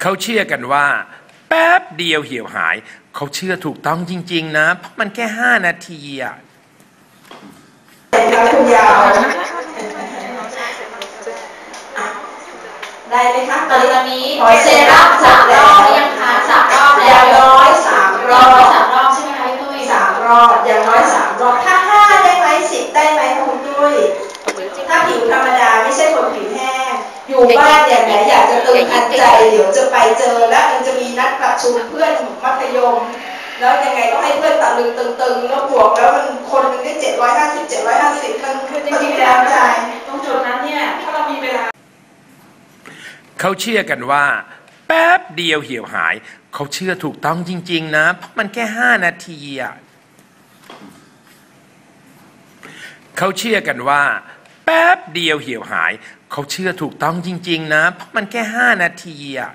เขาเชื่อกันว่า แป๊บเดียวเหี่ยวหาย เขาเชื่อถูกต้องจริง ๆ นะ เพราะมันแค่5นาทีอะครับคุณยาว ได้ไหมคะตอนนี้ขอเซรั่มสามรอบยังคะสามรอบอแล้ย่าวงน้อยสามรรออบบสามรอบใช่ไหมคะพี่ตุ้ยสามรอบอย่างน้อยสามรอบถ้าห้าได้ไหมสิบได้ไหมคะคุณตุ้ยถ้าผิวธรรมดาไม่ใช่ อยู่บ้านอย่าไหนอยากจะตึงอันใจเดี๋ยวจะไปเจอแล้วมันจะมีนัดประชุมเพื่อนมัธยม แล้วยังไงต้องให้เพื่อนตะลึงตึงๆแล้วบวกแล้วมันคนนึงได้เจ็ดร้อยห้าสิบเจ็ดร้อยห้าสิบมันคือจมันริงๆแล้วใจตรงจุดนั้นเนี่ยถ้าเรามีเวลาเขาเชื่อกันว่า แป๊บเดียวเหี่ยวหาย เขาเชื่อถูกต้องจริง ๆ นะ เพราะมันแค่5นาทีอะเขาเชื่อกันว่า แป๊บเดียวเหี่ยวหาย เขาเชื่อถูกต้องจริง ๆ นะ เพราะมันแค่ห้านาทีอะ